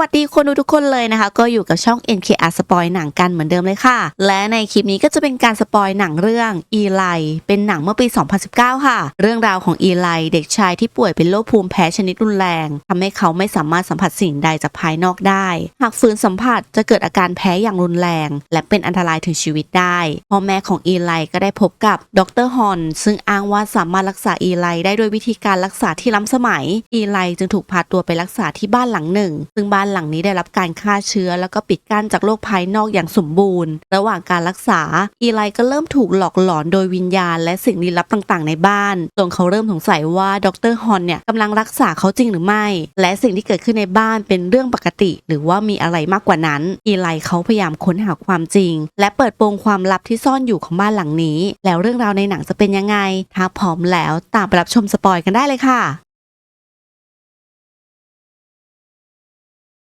วัสดีคนดูทุกคนเลยนะคะ ก็อยู่กับช่อง NKR สปอยหนังกันเหมือนเดิมเลยค่ะ และในคลิปนี้ก็จะเป็นการสปอยหนังเรื่องอีไลเป็นหนังเมื่อปี 2019 ค่ะ เรื่องราวของอีไลเด็กชายที่ป่วยเป็นโรคภูมิแพ้ชนิดรุนแรงทำให้เขาไม่สามารถสัมผัสสิ่งใดจากภายนอกได้ หากฝืนสัมผัสจะเกิดอาการแพ้อย่างรุนแรง และเป็นอันตรายถึงชีวิตได้พ่อแม่ของอีไลก็ได้พบกับดรฮอนซึ่งอ้างว่าสามารถรักษาอีไลได้ด้วยวิธีการรักษาที่ล้ำสมัย อีไลจึงถูกพาตัวไปรักษาที่บ้านหลังหนึ่ง ซึ่งบ้านานหลังนี้ได้รับการฆ่าเชื้อ แล้วก็ปิดกั้นจากโลกภายนอกอย่างสมบูรณ์ ระหว่างการรักษา อีไลก็เริ่มถูกหลอกหลอนโดยวิญญาณ และสิ่งลี้ลับต่างๆ ในบ้านจนเขาเริ่มสงสัยว่าดรฮอนเนี่ยกำลังรักษาเขาจริงหรือไม่ และสิ่งที่เกิดขึ้นในบ้านเป็นเรื่องปกติ หรือว่ามีอะไรมากกว่านั้น อีไลเขาพยายามค้นหาความจริง และเปิดโปงความลับที่ซ่อนอยู่ของบ้านหลังนี้ แล้วเรื่องราวในหนังจะเป็นยังไงถ้าพร้อมแล้วตามไปรับชมสปอยกันได้เลยค่ะ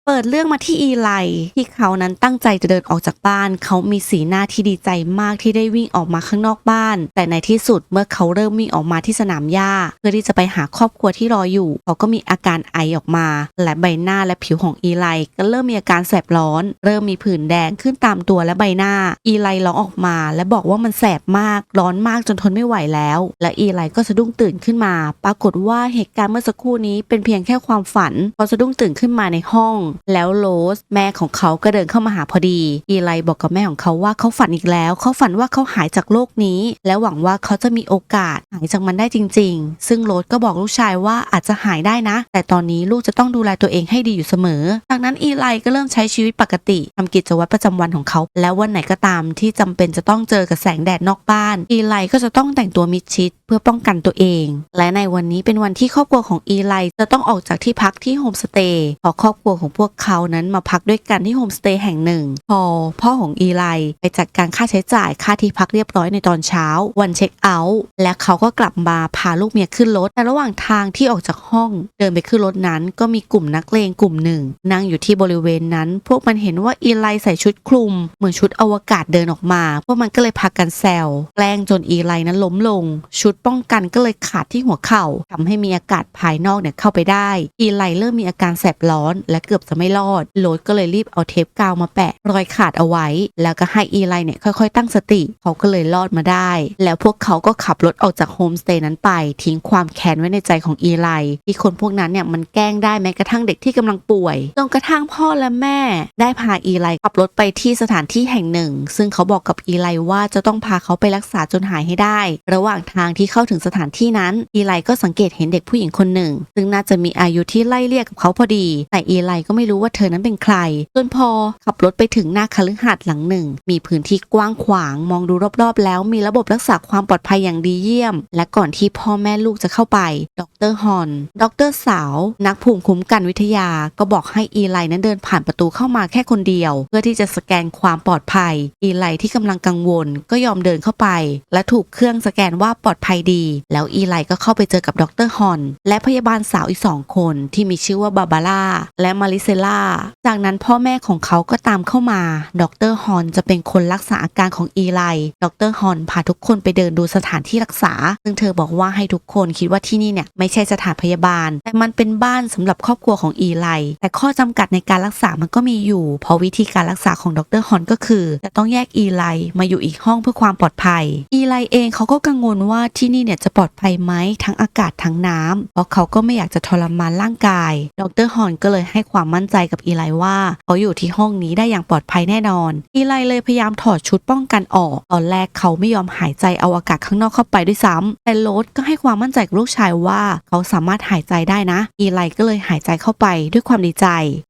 เปิดเรื่องมาที่อีไลที่เขานั้นตั้งใจจะเดินออกจากบ้าน เขามีสีหน้าที่ดีใจมากที่ได้วิ่งออกมาข้างนอกบ้าน แต่ในที่สุดเมื่อเขาเริ่มวิ่งออกมาที่สนามหญ้า เพื่อที่จะไปหาครอบครัวที่รออยู่ เขาก็มีอาการไอออกมา และใบหน้าและผิวของอีไลก็เริ่มมีอาการแสบร้อน เริ่มมีผื่นแดงขึ้นตามตัวและใบหน้า อีไลร้องออกมา และบอกว่ามันแสบมากร้อนมากจนทนไม่ไหวแล้ว และอีไลก็สะดุ้งตื่นขึ้นมา ปรากฏว่าเหตุการณ์เมื่อสักครู่นี้เป็นเพียงแค่ความฝัน พอสะดุ้งตื่นขึ้นมาในห้องแล้วโรสแม่ของเขาก็เดินเข้ามาหาพอดี อีไลบอกกับแม่ของเขาว่าเขาฝันอีกแล้ว เขาฝันว่าเขาหายจากโลกนี้ และหวังว่าเขาจะมีโอกาสหายจากมันได้จริง ๆ ซึ่งโรสก็บอกลูกชายว่าอาจจะหายได้นะ แต่ตอนนี้ลูกจะต้องดูแลตัวเองให้ดีอยู่เสมอ จากนั้นอีไลก็เริ่มใช้ชีวิตปกติทำกิจวัตรประจำวันของเขา แล้ววันไหนก็ตามที่จำเป็นจะต้องเจอกับแสงแดดนอกบ้าน อีไลก็จะต้องแต่งตัวมิดชิดเพื่อป้องกันตัวเอง และในวันนี้เป็นวันที่ครอบครัวของอีไลจะต้องออกจากที่พักที่โฮมสเตย์เพราะครอบครัวของพวกวกเขานั้นมาพักด้วยกันที่โฮมสเตย์แห่งหนึ่ง พอพ่อของอีไลไปจัดการค่าใช้จ่ายค่าที่พักเรียบร้อยในตอนเช้า วันเช็คเอาท์และเขาก็กลับมาพาลูกเมียขึ้นรถ แต่ระหว่างทางที่ออกจากห้อง เดินไปขึ้นรถนั้น ก็มีกลุ่มนักเลงกลุ่มหนึ่ง นั่งอยู่ที่บริเวณนั้น พวกมันเห็นว่าอีไลใส่ชุดคลุม เหมือนชุดอวกาศเดินออกมา พวกมันก็เลยพากันแซวแกล้งจนอีไลนั้นล้มลง ชุดป้องกันก็เลยขาดที่หัวเข่าทำให้มีอากาศภายนอกเนี่ยเข้าไปได้ อีไลเริ่มมีอาการแสบร้อนและเกือบจะไม่รอดโรดก็เลยรีบเอาเทปกาวมาแปะ รอยขาดเอาไว้ แล้วก็ให้อีไลเนี่ยค่อยๆ ตั้งสติ เขาก็เลยรอดมาได้ แล้วพวกเขาก็ขับรถออกจากโฮมสเตย์นั้นไป ทิ้งความแค้นไว้ในใจของอีไลที่คนพวกนั้นเนี่ยมันแกล้งได้แม้กระทั่งเด็กที่กำลังป่วยจนกระทั่งพ่อและแม่ ได้พาอีไลขับรถไปที่สถานที่แห่งหนึ่ง ซึ่งเขาบอกกับอีไลว่าจะต้องพาเขาไปรักษาจนหายให้ได้ ระหว่างทางที่เข้าถึงสถานที่นั้น อีไลก็สังเกตเห็นเด็กผู้หญิงคนหนึ่ง ซึ่งน่าจะมีอายุที่ไล่เรียกกับเขาพอดี แต่อีไลก็ไม่ไม่รู้ว่าเธอนั้นเป็นใคร จนพอขับรถไปถึงหน้าคฤหาสน์หลังหนึ่ง มีพื้นที่กว้างขวาง มองดูรอบๆ แล้วมีระบบรักษาความปลอดภัยอย่างดีเยี่ยม และก่อนที่พ่อแม่ลูกจะเข้าไป ดรฮอน ดรสาว นักภูมิคุ้มกันวิทยา ก็บอกให้อีไลนั้นเดินผ่านประตูเข้ามาแค่คนเดียว เพื่อที่จะสแกนความปลอดภัย อีไลที่กำลังกังวล ก็ยอมเดินเข้าไป และถูกเครื่องสแกนว่าปลอดภัยดี แล้วอีไลก็เข้าไปเจอกับดรฮอน และพยาบาลสาวอีกสองคนที่มีชื่อว่าบาบาร่าและมาริเซล่า จากนั้นพ่อแม่ของเขาก็ตามเข้ามา ดรฮอนจะเป็นคนรักษาอาการของอีไล ดรฮอนพาทุกคนไปเดินดูสถานที่รักษา ซึ่งเธอบอกว่าให้ทุกคนคิดว่าที่นี่เนี่ยไม่ใช่สถานพยาบาล แต่มันเป็นบ้านสำหรับครอบครัวของอีไล แต่ข้อจำกัดในการรักษามันก็มีอยู่ เพราะวิธีการรักษาของดรฮอนก็คือ จะต้องแยกอีไลมาอยู่อีกห้องเพื่อความปลอดภัย อีไลเองเขาก็กังวลว่าที่นี่เนี่ยจะปลอดภัยไหมทั้งอากาศทั้งน้ำเพราะเขาก็ไม่อยากจะทรมานร่างกาย ดรฮอนก็เลยให้ความมั่นใจกับอีไลว่าเขาอยู่ที่ห้องนี้ได้อย่างปลอดภัยแน่นอน อีไลเลยพยายามถอดชุดป้องกันออก ตอนแรกเขาไม่ยอมหายใจเอาอากาศข้างนอกเข้าไปด้วยซ้ำแต่โรสก็ให้ความมั่นใจกับลูกชายว่า เขาสามารถหายใจได้นะ อีไลก็เลยหายใจเข้าไปด้วยความดีใจ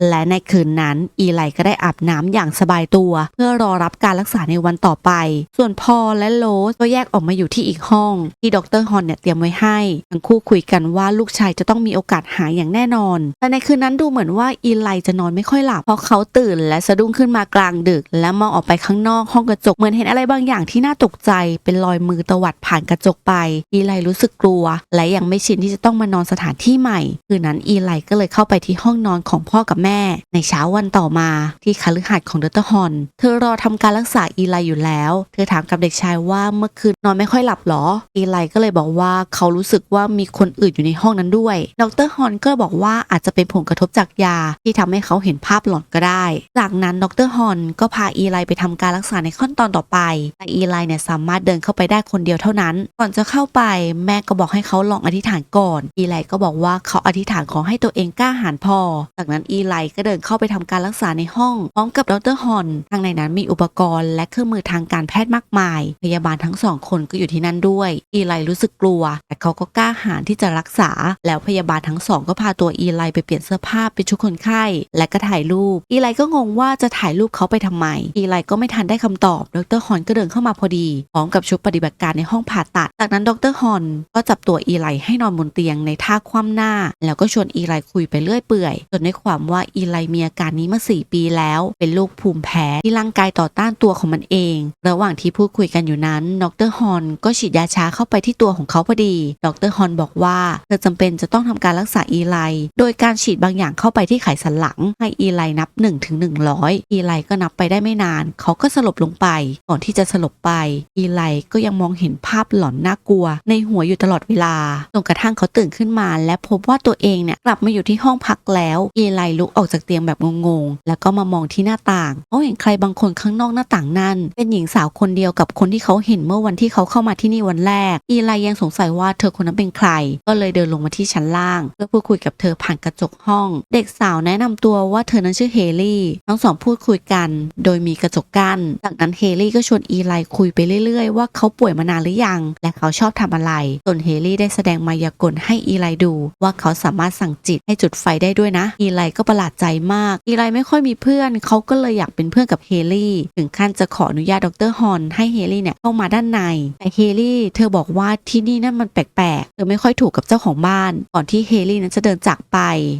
และในคืนนั้น อีไลก็ได้อาบน้ำอย่างสบายตัว เพื่อรอรับการรักษาในวันต่อไป ส่วนพอและโรสก็แยกออกมาอยู่ที่อีกห้อง ที่ดรฮอนเนี่ยเตรียมไว้ให้ทั้งคู่คุยกันว่าลูกชายจะต้องมีโอกาสหายอย่างแน่นอน แต่ในคืนนั้นดูเหมือนว่าอีไลจะนอนไม่ค่อยหลับเพราะเขาตื่นและสะดุ้งขึ้นมากลางดึก และมองออกไปข้างนอกห้องกระจกเหมือนเห็นอะไรบางอย่างที่น่าตกใจ เป็นรอยมือตวัดผ่านกระจกไป อีไลรู้สึกกลัว และยังไม่ชินที่จะต้องมานอนสถานที่ใหม่คืนนั้นอีไลก็เลยเข้าไปที่ห้องนอนของพ่อกับแม่ ในเช้าวันต่อมา ที่คฤหาสน์ของดรฮอน เธอรอทำการรักษาอีไลอยู่แล้ว เธอถามกับเด็กชายว่าเมื่อคืนนอนไม่ค่อยหลับหรอ อีไลก็เลยบอกว่าเขารู้สึกว่ามีคนอื่นอยู่ในห้องนั้นด้วย ดรฮอนก็บอกว่าอาจจะเป็นผลกระทบจากยาที่ที่ทำให้เขาเห็นภาพหลอนก็ได้ จากนั้นดรฮอนก็พาอีไลไปทำการรักษาในขั้นตอนต่อไป แต่อีไลเนี่ยสามารถเดินเข้าไปได้คนเดียวเท่านั้น ก่อนจะเข้าไปแม่ก็บอกให้เขาลองอธิษฐานก่อน อีไลก็บอกว่าเขาอธิษฐานขอให้ตัวเองกล้าหาญพอ จากนั้นอีไลก็เดินเข้าไปทำการรักษาในห้องพร้อมกับดรฮอนทางในนั้นมีอุปกรณ์ และเครื่องมือทางการแพทย์มากมาย พยาบาลทั้งสองคนก็อยู่ที่นั่นด้วย อีไลรู้สึกกลัว แต่เขาก็กล้าหาญที่จะรักษา แล้วพยาบาลทั้งสองก็พาตัวอีไลไปเปลี่ยนเสื้อผ้าเป็นชุดคนไข้และก็ถ่ายรูป อีไลก็งงว่าจะถ่ายรูปเขาไปทำไม อีไลก็ไม่ทันได้คำตอบ ดรฮอนก็เดินเข้ามาพอดี พร้อมกับชุดปฏิบัติการในห้องผ่าตัด จากนั้นดรฮอนก็จับตัวอีไลให้นอนบนเตียงในท่าคว่ำหน้า แล้วก็ชวนอีไลคุยไปเรื่อยเปื่อย จนได้ความว่าอีไลมีอาการนี้มา 4 ปีแล้ว เป็นโรคภูมิแพ้ที่ร่างกายต่อต้านตัวของมันเอง ระหว่างที่พูดคุยกันอยู่นั้นดรฮอนก็ฉีดยาชาเข้าไปที่ตัวของเขาพอดี ดรฮอนบอกว่าเธอจำเป็นจะต้องทำการรักษาอีไล โดยการฉีดบางอย่างเข้าไปที่ไขสันหลังให้อีไลนับ1ถึง100อีไลก็นับไปได้ไม่นาน เขาก็สลบลงไป ก่อนที่จะสลบไป อีไลก็ยังมองเห็นภาพหลอนน่ากลัว ในหัวอยู่ตลอดเวลาจนกระทั่งเขาตื่นขึ้นมา และพบว่าตัวเองเนี่ยกลับมาอยู่ที่ห้องพักแล้ว อีไลลุกออกจากเตียงแบบงงๆ แล้วก็มามองที่หน้าต่างเขาเห็นใครบางคนข้างนอกหน้าต่างนั่น เป็นหญิงสาวคนเดียวกับคนที่เขาเห็นเมื่อวันที่เขาเข้ามาที่นี่วันแรก อีไลยังสงสัยว่าเธอคนนั้นเป็นใคร ก็เลยเดินลงมาที่ชั้นล่าง เพื่อพูดคุยกับเธอผ่านกระจกห้อง เด็กสาวแนะนะนำตัวว่าเธอนั้นชื่อเฮลี่ทั้งสองพูดคุยกัน โดยมีกระจกกั้นจากนั้นเฮลี่ก็ชวนอีไลคุยไปเรื่อยๆ ว่าเขาป่วยมานานหรือยัง และเขาชอบทำอะไรส่วนเฮลี่ได้แสดงมายากลให้อีไลดู ว่าเขาสามารถสั่งจิตให้จุดไฟได้ด้วยนะ อีไลก็ประหลาดใจมาก อีไลไม่ค่อยมีเพื่อน เขาก็เลยอยากเป็นเพื่อนกับเฮลี่ถึงขั้นจะขออนุญาตดรฮอนให้เฮลี่เนี่ยเข้ามาด้านใน แต่เฮลี่เธอบอกว่าที่นี่นั่นมันแปลกๆเธอไม่ค่อยถูกกับเจ้าของบ้าน ก่อนที่เฮลี่นั้นจะเดินจากไป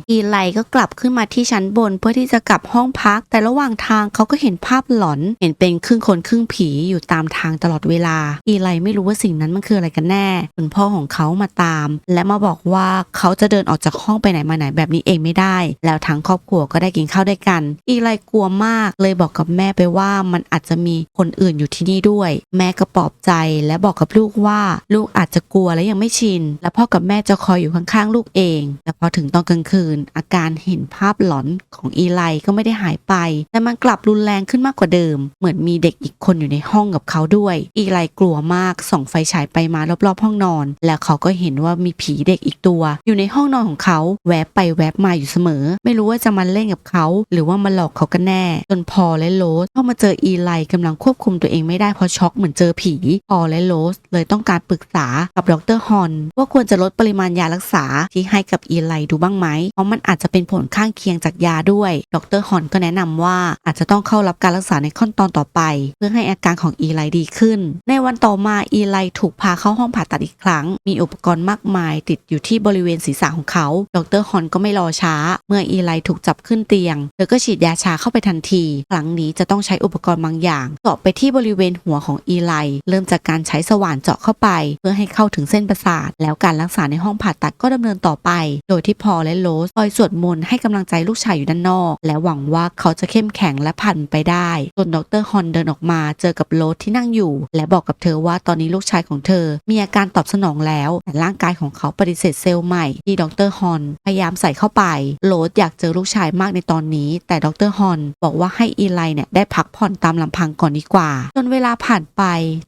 อีไลก็กลับขึ้นมาที่ชั้นบนเพื่อที่จะกลับห้องพัก แต่ระหว่างทางเขาก็เห็นภาพหลอน เห็นเป็นครึ่งคนครึ่งผีอยู่ตามทางตลอดเวลา อีไลไม่รู้ว่าสิ่งนั้นมันคืออะไรกันแน่คุณพ่อของเขามาตาม และมาบอกว่าเขาจะเดินออกจากห้องไปไหนมาไหนแบบนี้เองไม่ได้ แล้วทั้งครอบครัวก็ได้กินข้าวด้วยกัน อีไลกลัวมากเลยบอกกับแม่ไปว่ามันอาจจะมีคนอื่นอยู่ที่นี่ด้วย แม่ก็ปลอบใจและบอกกับลูกว่าลูกอาจจะกลัวและยังไม่ชิน และพ่อกับแม่จะคอยอยู่ข้างๆลูกเอง แต่พอถึงตอนกลางคืน อาการเห็นภาพหลอนของอีไลก็ไม่ได้หายไป แต่มันกลับรุนแรงขึ้นมากกว่าเดิม เหมือนมีเด็กอีกคนอยู่ในห้องกับเขาด้วย อีไลกลัวมากส่องไฟฉายไปมารอบๆห้องนอน แล้วเขาก็เห็นว่ามีผีเด็กอีกตัว อยู่ในห้องนอนของเขาแวบไปแวบมาอยู่เสมอ ไม่รู้ว่าจะมาเล่นกับเขา หรือว่ามาหลอกเขากันแน่ จนพอและโรสเข้ามาเจออีไลกำลังควบคุมตัวเองไม่ได้เพราะช็อกเหมือนเจอผี พอและโรสเลยต้องการปรึกษากับดรฮอนว่าควรจะลดปริมาณยารักษาที่ให้กับอีไลดูบ้างไหมเพราะมันอาจจะเป็นผลข้างเคียงคียงจากยาด้วย ดรฮอนก็แนะนำว่าอาจจะต้องเข้ารับการรักษาในขั้นตอนต่อไป เพื่อให้อาการของอีไลดีขึ้น ในวันต่อมาอีไลถูกพาเข้าห้องผ่าตัดอีกครั้ง มีอุปกรณ์มากมาย ติดอยู่ที่บริเวณศีรษะของเขา ดรฮอนก็ไม่รอช้า เมื่ออีไลถูกจับขึ้นเตียง เธอก็ฉีดยาชาเข้าไปทันที ครั้งนี้จะต้องใช้อุปกรณ์บางอย่างเจาะไปที่บริเวณหัวของอีไล เริ่มจากการใช้สว่านเจาะเข้าไป เพื่อให้เข้าถึงเส้นประสาท แล้วการรักษาในห้องผ่าตัดก็ดำเนินต่อไป โดยที่พอและโรสคอยสวดมนต์ให้กำลังใจลูกชายอยู่ด้านนอก และหวังว่าเขาจะเข้มแข็งและผ่านไปได้จนดรฮอนเดินออกมาเจอกับโรสที่นั่งอยู่ และบอกกับเธอว่าตอนนี้ลูกชายของเธอ มีอาการตอบสนองแล้วแต่ร่างกายของเขาปฏิเสธเซลล์ใหม่ที่ดรฮอนพยายามใส่เข้าไปโรสอยากเจอลูกชายมากในตอนนี้ แต่ดรฮอนบอกว่าให้อีไลเนี่ยได้พักผ่อนตามลำพังก่อนดีกว่า จนเวลาผ่านไป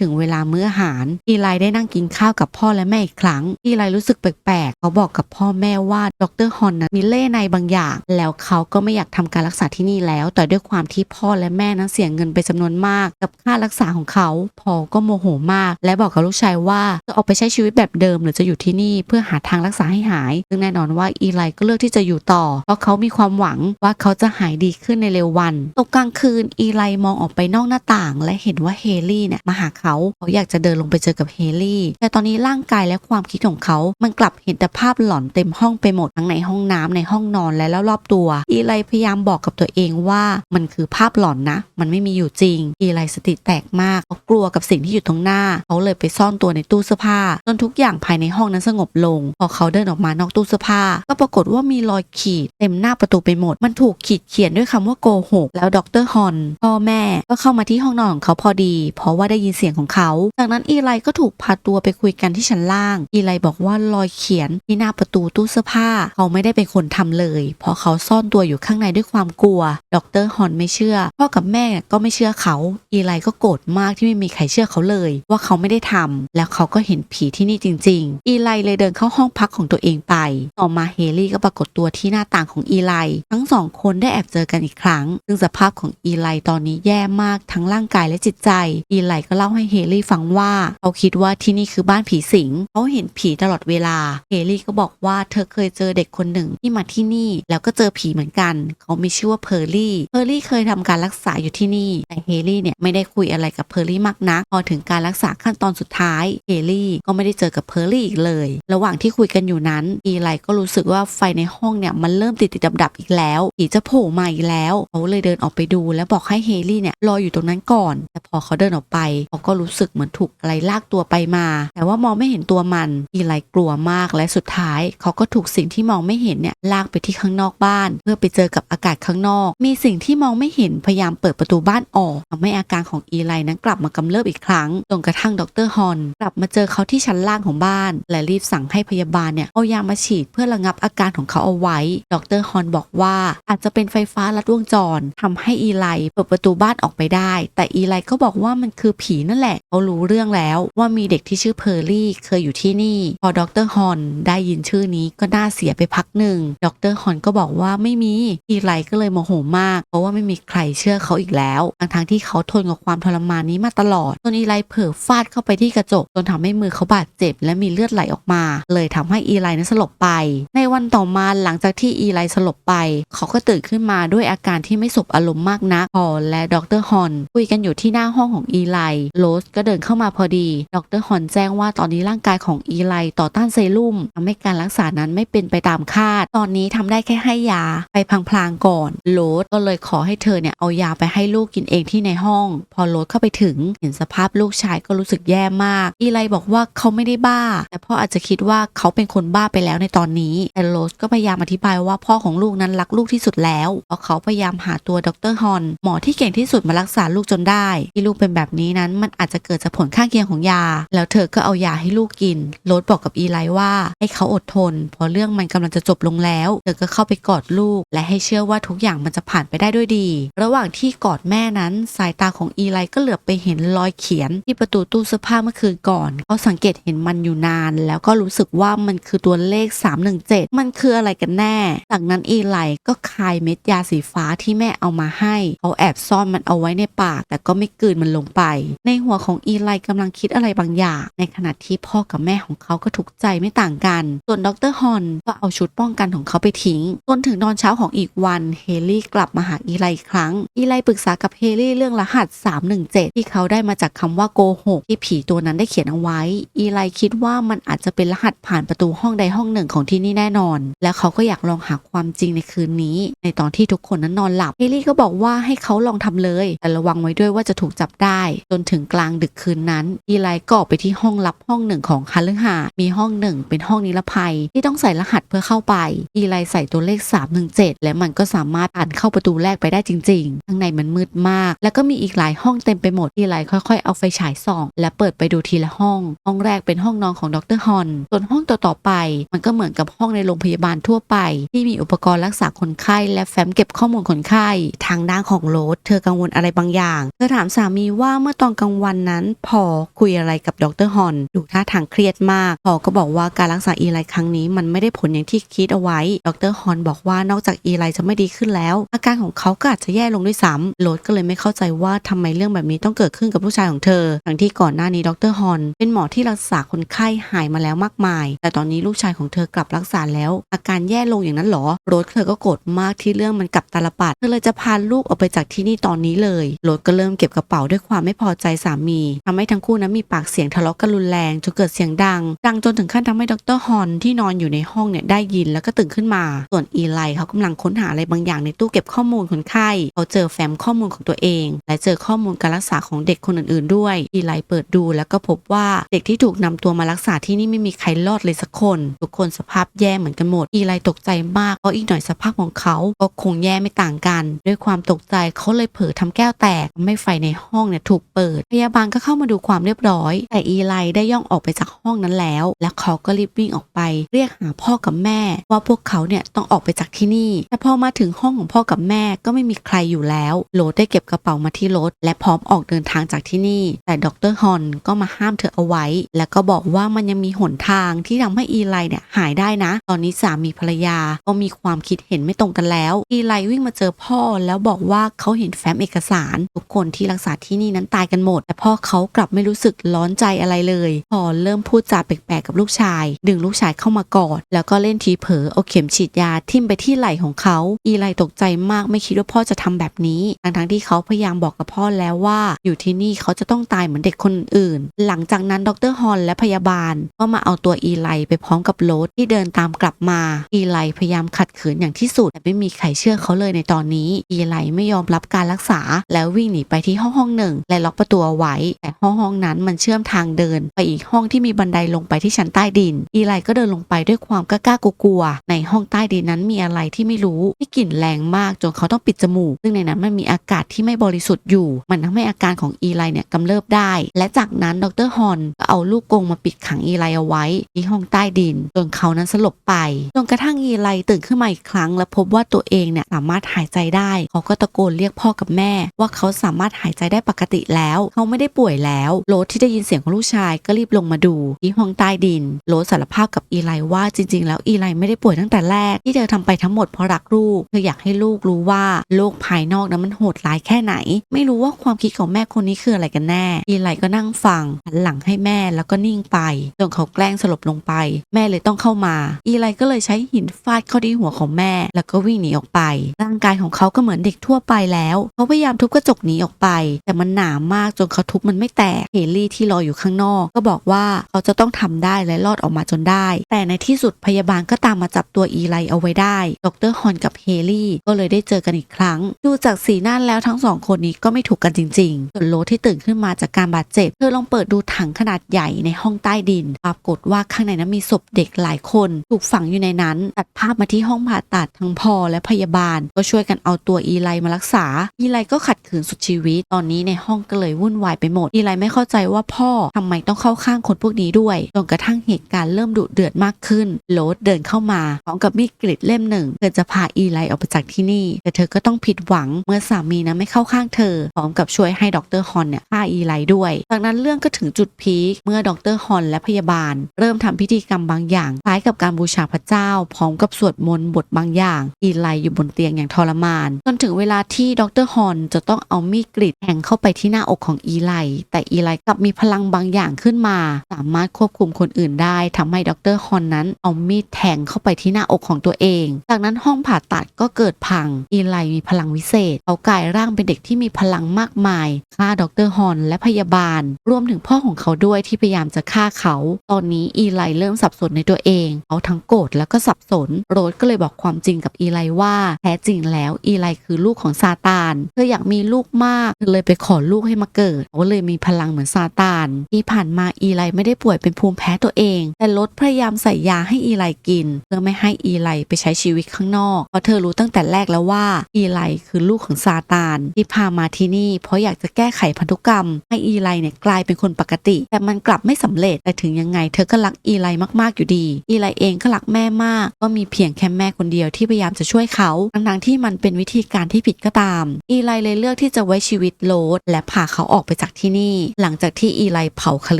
ถึงเวลามื้ออาหาร อีไลได้นั่งกินข้าวกับพ่อและแม่อีกครั้ง อีไลรู้สึกแปลกๆ เขาบอกกับพ่อแม่ว่าดรฮอนนะมีเล่ในบางอย่างแล้วเขาก็ไม่อยากทำการรักษาที่นี่แล้ว แต่ด้วยความที่พ่อและแม่นั้นเสียเงินไปจำนวนมาก กับค่ารักษาของเขาพ่อก็โมโหมาก และบอกกับลูกชายว่าจะออกไปใช้ชีวิตแบบเดิมหรือจะอยู่ที่นี่เพื่อหาทางรักษาให้หาย ซึ่งแน่นอนว่าอีไลก็เลือกที่จะอยู่ต่อ เพราะเขามีความหวังว่าเขาจะหายดีขึ้นในเร็ววัน ตกกลางคืนอีไลมองออกไปนอกหน้าต่าง และเห็นว่าเฮลี่เนี่ยมาหาเขาเขาอยากจะเดินลงไปเจอกับเฮลี่ แต่ตอนนี้ร่างกายและความคิดของเขา มันกลับเห็นแต่ภาพหลอนเต็มห้องไปหมดทั้งในห้องน้ำในห้องนอนและแล้วรอบๆตัว อีไลพยายามบอกกับตัวเองว่ามันคือภาพหลอนนะ มันไม่มีอยู่จริง อีไลสติแตกมากเขากลัวกับสิ่งที่อยู่ตรงหน้า เขาเลยไปซ่อนตัวในตู้เสื้อผ้าจนทุกอย่างภายในห้องนั้นสงบลง พอเขาเดินออกมานอกตู้เสื้อผ้า ก็ปรากฏว่ามีรอยขีด เต็มหน้าประตูไปหมด มันถูกขีดเขียนด้วยคำว่าโกหกแล้วดรฮอนพ่อแม่ก็เข้ามาที่ห้องนอนของเขาพอดี เพราะว่าได้ยินเสียงของเขา จากนั้นอีไลก็ถูกพาตัวไปคุยกันที่ชั้นล่าง อีไลบอกว่ารอยเขียนที่หน้าประตูตู้เสื้อผ้า เขาไม่ได้เป็นคนทำเลย เพราะเขาเขาซ่อนตัวอยู่ข้างในด้วยความกลัว ดรฮอนไม่เชื่อ พ่อกับแม่ก็ไม่เชื่อเขา อีไลก็โกรธมากที่ไม่มีใครเชื่อเขาเลย ว่าเขาไม่ได้ทำแล้วเขาก็เห็นผีที่นี่จริง ๆ อีไลเลยเดินเข้าห้องพักของตัวเองไป ต่อมาเฮลี่ก็ปรากฏตัวที่หน้าต่างของอีไล ทั้งสองคนได้แอบเจอกันอีกครั้ง ซึ่งสภาพของอีไลตอนนี้แย่มากทั้งร่างกายและจิตใจ อีไลก็เล่าให้เฮลี่ฟังว่า เขาคิดว่าที่นี่คือบ้านผีสิง เขาเห็นผีตลอดเวลา เฮลี่ก็บอกว่าเธอเคยเจอเด็กคนหนึ่งที่มาที่นี่แล้วก็เจอผีเหมือนกัน เขามีชื่อว่าเพอร์ลี่ เพอร์ลี่เคยทำการรักษาอยู่ที่นี่ แต่เฮลี่เนี่ยไม่ได้คุยอะไรกับเพอร์ลี่มากนัก พอถึงการรักษาขั้นตอนสุดท้าย เฮลี่ก็ไม่ได้เจอกับเพอร์ลี่อีกเลย ระหว่างที่คุยกันอยู่นั้นอีไลก็รู้สึกว่าไฟในห้องเนี่ยมันเริ่มติดติดดับดับอีกแล้วผีจะโผล่มาอีกแล้ว เขาเลยเดินออกไปดู และบอกให้เฮลี่เนี่ยรออยู่ตรงนั้นก่อน แต่พอเขาเดินออกไปเขาก็รู้สึกเหมือนถูกอะไรลากตัวไปมา แต่ว่ามองไม่เห็นตัวมันอีไลกลัวมากและสุดท้าย เขาก็ถูกสิ่งที่มองไม่เห็นเนี่ยลากไปที่ข้างนอกบ้าน เพื่อไปเจอกับอากาศข้างนอก มีสิ่งที่มองไม่เห็นพยายามเปิดประตูบ้านออกทำให้อาการของอีไลนั้นกลับมากำเริบอีกครั้งจนกระทั่งดรฮอนกลับมาเจอเขาที่ชั้นล่างของบ้าน และรีบสั่งให้พยาบาลเนี่ยเอายามาฉีดเพื่อระงับอาการของเขาเอาไว้ ดรฮอนบอกว่าอาจจะเป็นไฟฟ้าลัดวงจรทำให้อีไลเปิดประตูบ้านออกไปได้ แต่อีไลก็บอกว่ามันคือผีนั่นแหละเขารู้เรื่องแล้วว่ามีเด็กที่ชื่อเพอร์ลี่เคยอยู่ที่นี่ พอดรฮอนได้ยินชื่อนี้ก็น่าเสียไปพักหนึ่ง ดรฮอนก็บอกว่าไม่มีอีไลก็เลยโมโหมาก เพราะว่าไม่มีใครเชื่อเขาอีกแล้วทั้งที่เขาทนกับความทรมานนี้มาตลอดจนอีไลเผลอฟาดเข้าไปที่กระจกจนทำให้มือเขาบาดเจ็บ และมีเลือดไหลออกมา เลยทำให้อีไลนั้นสลบไป ในวันต่อมาหลังจากที่อีไลสลบไป เขาก็ตื่นขึ้นมาด้วยอาการที่ไม่สบอารมณ์มากนักพอลและดรฮอนคุยกันอยู่ที่หน้าห้องของอีไลโรสก็เดินเข้ามาพอดี ดรฮอนแจ้งว่าตอนนี้ร่างกายของอีไลต่อต้านเซรุ่มทำให้การรักษานั้นไม่เป็นไปตามคาด ตอนนี้ทำได้แค่ให้ยาไปพลางๆก่อน โรสก็เลยขอให้เธอเนี่ยเอายาไปให้ลูกกินเองที่ในห้อง พอโรสเข้าไปถึงเห็นสภาพลูกชายก็รู้สึกแย่มาก อีไลบอกว่าเขาไม่ได้บ้า แต่พ่ออาจจะคิดว่าเขาเป็นคนบ้าไปแล้วในตอนนี้แต่โรสก็พยายามอธิบายว่าพ่อของลูกนั้นรักลูกที่สุดแล้วเพราะเขาพยายามหาตัวดรฮอนหมอที่เก่งที่สุดมารักษาลูกจนได้ ที่ลูกเป็นแบบนี้นั้นมันอาจจะเกิดจากผลข้างเคียงของยา แล้วเธอก็เอายาให้ลูกกินโรสบอกกับอีไลว่าให้เขาอดทนเพราะเรื่องมันกำลังจะจบลงแล้ว เธอก็เข้าไปกอดลูก และให้เชื่อว่าทุกอย่างมันจะผ่านไปได้ด้วยดี ระหว่างที่กอดแม่นั้น สายตาของอีไลก็เหลือบไปเห็นรอยเขียน ที่ประตูตู้เสื้อผ้าเมื่อคืนก่อนเขาสังเกตเห็นมันอยู่นาน แล้วก็รู้สึกว่ามันคือตัวเลข 317 มันคืออะไรกันแน่ จากนั้นอีไลก็คายเม็ดยาสีฟ้าที่แม่เอามาให้เขาแอบซ่อนมันเอาไว้ในปาก แต่ก็ไม่กลืนมันลงไป ในหัวของอีไลกำลังคิดอะไรบางอย่าง ในขณะที่พ่อกับแม่ของเขาก็ทุกข์ใจไม่ต่างกัน ส่วนดรฮอนก็เอาชุดป้องกันของเขาไปทิ้งจนถึงตอนเช้าของอีกวันเฮลี่กลับมาหาอีไลอีกครั้ง อีไลปรึกษากับเฮลี่เรื่องรหัส 317 ที่เขาได้มาจากคำว่าโกหกที่ผีตัวนั้นได้เขียนเอาไว้ อีไลคิดว่ามันอาจจะเป็นรหัสผ่านประตูห้องใดห้องหนึ่งของที่นี่แน่นอน และเขาก็อยากลองหาความจริงในคืนนี้ ในตอนที่ทุกคนนั้นนอนหลับเฮลี่ก็บอกว่าให้เขาลองทำเลย แต่ระวังไว้ด้วยว่าจะถูกจับได้ จนถึงกลางดึกคืนนั้น อีไลก็ออกไปที่ห้องลับห้องหนึ่งของคาลือหามีห้องหนึ่งเป็นห้องนิรภัย ที่ต้องใส่รหัสเพื่อเข้าไป อีไลใส่ตัวเลขข 317 และมันก็สามารถผ่านเข้าประตูแรกไปได้จริง ๆ ข้างในมันมืดมาก แล้วก็มีอีกหลายห้องเต็มไปหมดอีไลค่อยๆ เอาไฟฉายส่อง และเปิดไปดูทีละห้อง ห้องแรกเป็นห้องนอนของดรฮอน ส่วนห้องต่อๆไป มันก็เหมือนกับห้องในโรงพยาบาลทั่วไป ที่มีอุปกรณ์รักษาคนไข้ และแฟ้มเก็บข้อมูลคนไข้ ทางด้านของโรสเธอกังวลอะไรบางอย่าง เธอถามสามีว่าเมื่อตอนกลางวันนั้น พอคุยอะไรกับดรฮอน ดูท่าทางเครียดมาก พอก็บอกว่าการรักษาอีไลครั้งนี้มันไม่ได้ผลอย่างที่คิดเอาไว้ ดรฮอนบอกว่านอกจากอีไลจะไม่ดีขึ้นแล้ว อาการของเขาก็อาจจะแย่ลงด้วยซ้ำโรสก็เลยไม่เข้าใจว่าทำไมเรื่องแบบนี้ต้องเกิดขึ้นกับผู้ชายของเธอทั้งที่ก่อนหน้านี้ดรฮอนเป็นหมอที่รักษาคนไข้หายมาแล้วมากมาย แต่ตอนนี้ลูกชายของเธอกลับรักษาแล้ว อาการแย่ลงอย่างนั้นหรอโรสเธอก็โกรธมากที่เรื่องมันกลับตาลปัดเธอเลยจะพาลูกออกไปจากที่นี่ตอนนี้เลยโรสก็เริ่มเก็บกระเป๋าด้วยความไม่พอใจสามีทำให้ทั้งคู่นั้นมีปากเสียงทะเลาะกันรุนแรงจนเกิดเสียงดัง ดังจนถึงขั้นทำให้ดรฮอนที่นอนอยู่ในห้องเนี่ยได้ยินแล้วก็ตื่นขึ้นมาส่วนอีไลเขากำลังค้นหาอะไรบางอย่างในตู้เก็บข้อมูลคนไข้เขาเจอแฟ้มข้อมูลของตัวเอง และเจอข้อมูลการรักษาของเด็กคนอื่นๆ ด้วย อีไลเปิดดูแล้วก็พบว่าเด็กที่ถูกนำตัวมารักษาที่นี่ไม่มีใครรอดเลยสักคน ทุกคนสภาพแย่เหมือนกันหมด อีไลตกใจมากเพราะอีกหน่อยสภาพของเขาก็คงแย่ไม่ต่างกัน ด้วยความตกใจเขาเลยเผลอทำแก้วแตกทำให้ไฟในห้องเนี่ยถูกเปิด พยาบาลก็เข้ามาดูความเรียบร้อย แต่อีไลได้ย่องออกไปจากห้องนั้นแล้ว และเขาก็รีบวิ่งออกไป เรียกหาพ่อกับแม่ ว่าพวกเขาเนี่ยต้องออกไปจากที่นี่ แต่พอมาถึงห้องของพ่อกับแม่ก็ไม่มีใครอยู่แล้วโรสได้เก็บกระเป๋ามาที่รถ และพร้อมออกเดินทางจากที่นี่ แต่ดรฮอนก็มาห้ามเธอเอาไว้ แล้วก็บอกว่ามันยังมีหนทางที่ทำให้อีไลเนี่ยหายได้นะ ตอนนี้สามีภรรยาก็มีความคิดเห็นไม่ตรงกันแล้ว อีไลวิ่งมาเจอพ่อแล้วบอกว่าเขาเห็นแฟ้มเอกสารทุกคนที่รักษาที่นี่นั้นตายกันหมด แต่พ่อเขากลับไม่รู้สึกร้อนใจอะไรเลยพอเริ่มพูดจาแปลกๆกับลูกชาย ดึงลูกชายเข้ามากอดแล้วก็เล่นทีเผลอเอาเข็มฉีดยาทิ่มไปที่ไหล่ของเขา อีไลตกใจมากไม่คิดว่าพ่อจะทำแบบนี้ ทั้งๆที่เขาพยายามบอกกับพ่อแล้วว่า อยู่ที่นี่เขาจะต้องตายเหมือนเด็กคนอื่น หลังจากนั้นดรฮอนและพยาบาล ก็มาเอาตัวอีไลไปพร้อมกับโรสที่เดินตามกลับมา อีไลพยายามขัดขืนอย่างที่สุด แต่ไม่มีใครเชื่อเขาเลยในตอนนี้ อีไลไม่ยอมรับการรักษา แล้ววิ่งหนีไปที่ห้องห้องหนึ่ง และล็อกประตูไว้ แต่ห้องห้องนั้นมันเชื่อมทางเดิน ไปอีกห้องที่มีบันไดลงไปที่ชั้นใต้ดิน อีไลก็เดินลงไปด้วยความกล้ากลัวๆในห้องใต้ดินนั้นมีอะไรที่ไม่รู้ที่กลิ่นแรงมากจนเขาต้องปิดจมูก ซึ่งในนั้นมันมีอากาศที่ไม่บริสุทธิ์อยู่ มันทำให้อาการของอีไลเนี่ยกำเริบได้ และจากนั้นดรฮอนก็เอาลูกกงมาปิดขังอีไลเอาไว้ที่ห้องใต้ดิน จนเขานั้นสลบไปจนกระทั่งอีไลตื่นขึ้นมาอีกครั้ง และพบว่าตัวเองเนี่ยสามารถหายใจได้ เขาก็ตะโกนเรียกพ่อกับแม่ ว่าเขาสามารถหายใจได้ปกติแล้ว เขาไม่ได้ป่วยแล้วโรสที่ได้ยินเสียงของลูกชายก็รีบลงมาดูที่ห้องใต้ดินโรสสารภาพกับอีไลว่าจริง ๆ แล้วอีไลไม่ได้ป่วยตั้งแต่แรกที่เธอททำไปทั้งหมดเพราะรักลูกเธออยากให้ลูกรู้ว่าโลกภายนอกนั้นมันโหดร้ายแค่ไหน ไม่รู้ว่าความคิดของแม่คนนี้คืออะไรกันแน่อีไลก็นั่งฟังหันหลังให้แม่แล้วก็นิ่งไปจนเขาแกล้งสลบลงไป แม่เลยต้องเข้ามา อีไลก็เลยใช้หินฟาดเข้าที่หัวของแม่ แล้วก็วิ่งหนีออกไป ร่างกายของเขาก็เหมือนเด็กทั่วไปแล้วเขาพยายามทุบกระจกหนีออกไป แต่มันหนามากจนเขาทุบมันไม่แตกเฮลี่ที่รออยู่ข้างนอก ก็บอกว่าเขาจะต้องทำได้และรอดออกมาจนได้ แต่ในที่สุดพยาบาลก็ตามมาจับตัวอีไลเอาไว้ได้ดรฮอนกับเฮลี่ก็เลยได้เจอกันอีกครั้ง ดูจากสีหน้าแล้วทั้งสองคนนี้ก็ไม่ถูกกันจริงๆส่วนโรสที่ตื่นขึ้นมาจากการบาดเจ็บ เธอลองเปิดดูถังขนาดใหญ่ในห้องใต้ดิน ปรากฏว่าข้างในนั้นมีศพเด็กหลายคน ถูกฝังอยู่ในนั้น ตัดภาพมาที่ห้องผ่าตัดทั้งพ่อและพยาบาล ก็ช่วยกันเอาตัวอีไลมารักษา อีไลก็ขัดขืนสุดชีวิต ตอนนี้ในห้องก็เลยวุ่นวายไปหมด อีไลไม่เข้าใจว่าพ่อทำไมต้องเข้าข้างคนพวกนี้ด้วย จนกระทั่งเหตุการณ์เริ่มดุเดือดมากขึ้นโรสเดินเข้ามาพร้อมกับมีดกรีดเล่มหนึ่งเธอจะพาอีไลออกไปจากที่นี่ แต่เธอก็ต้องผิดหวังเมื่อสามีนั้นไม่เข้าข้างเธอ พร้อมกับช่วยให้ดรฮอนเนี่ยฆ่าอีไลด้วย จากนั้นเรื่องก็ถึงจุดพีคเมื่อดรฮอนและพยาบาล เริ่มทำพิธีกรรมบางอย่างคล้ายกับการบูชาพระเจ้า พร้อมกับสวดมนต์บทบางอย่าง อีไลอยู่บนเตียงอย่างทรมาน จนถึงเวลาที่ดรฮอนจะต้องเอามีดกรีดแทงเข้าไปที่หน้าอกของอีไลแต่อีไลกลับมีพลังบางอย่างขึ้นมา สามารถควบคุมคนอื่นได้ทำให้ดรฮอนนั้นเอามีดแทงเข้าไปที่หน้าอกของตัวเองจากนั้นห้องผ่าตัดก็เกิดพังอีไลมีพลังวิเศษเขากลายร่างเป็นเด็กที่มีพลังมากมายฆ่าดรฮอนและพยาบาล รวมถึงพ่อของเขาด้วยที่พยายามจะฆ่าเขา ตอนนี้อีไลเริ่มสับสนในตัวเองเขาทั้งโกรธแล้วก็สับสน โรสก็เลยบอกความจริงกับอีไลว่า แท้จริงแล้วอีไลคือลูกของซาตานเธออยากมีลูกมากเธอเลยไปขอลูกให้มาเกิดเขาเลยมีพลังเหมือนซาตานที่ผ่านมาอีไลไม่ได้ป่วยเป็นภูมิแพ้ตัวเอง แต่รถพยายามใส่ยาให้อีไลกิน เพื่อไม่ให้อีไลไปใช้ช้ชีวิตข้างนอกเพราะเธอรู้ตั้งแต่แรกแล้วว่าอีไลคือลูกของซาตานที่พามาที่นี่ เพราะอยากจะแก้ไขพันธุกรรม ให้อีไลเนี่ยกลายเป็นคนปกติ แต่มันกลับไม่สำเร็จแต่ถึงยังไง เธอก็รักอีไลมากๆอยู่ดี อีไลเองก็รักแม่มาก ก็มีเพียงแค่แม่คนเดียวที่พยายามจะช่วยเขาทั้งๆที่มันเป็นวิธีการที่ผิดก็ตาม อีไลเลยเลือกที่จะไว้ชีวิตโรสและพาเขาออกไปจากที่นี่ หลังจากที่อีไลเผาค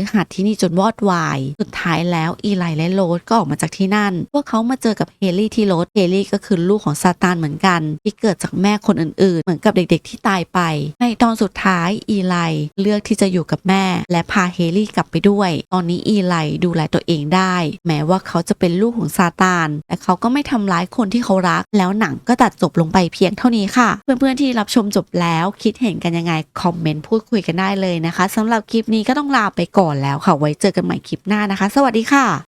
ฤหาสน์ที่นี่จนวอดวาย สุดท้ายแล้วอีไลและโรสก็ออกมาจากที่นั่น พวกเขามาเจอกับเฮลี่ที่รถเฮลี่ก็คือลูกของซาตานเหมือนกัน ที่เกิดจากแม่คนอื่นๆ เหมือนกับเด็กๆที่ตายไป ในตอนสุดท้ายอีไลเลือกที่จะอยู่กับแม่ และพาเฮลี่กลับไปด้วย ตอนนี้อีไลดูแลตัวเองได้ แม้ว่าเขาจะเป็นลูกของซาตาน แต่เขาก็ไม่ทำร้ายคนที่เขารัก แล้วหนังก็ตัดจบลงไปเพียงเท่านี้ค่ะ เพื่อนๆที่รับชมจบแล้วคิดเห็นกันยังไงคอมเมนต์พูดคุยกันได้เลยนะคะสำหรับคลิปนี้ก็ต้องลาไปก่อนแล้วค่ะไว้เจอกันใหม่คลิปหน้านะคะ สวัสดีค่ะ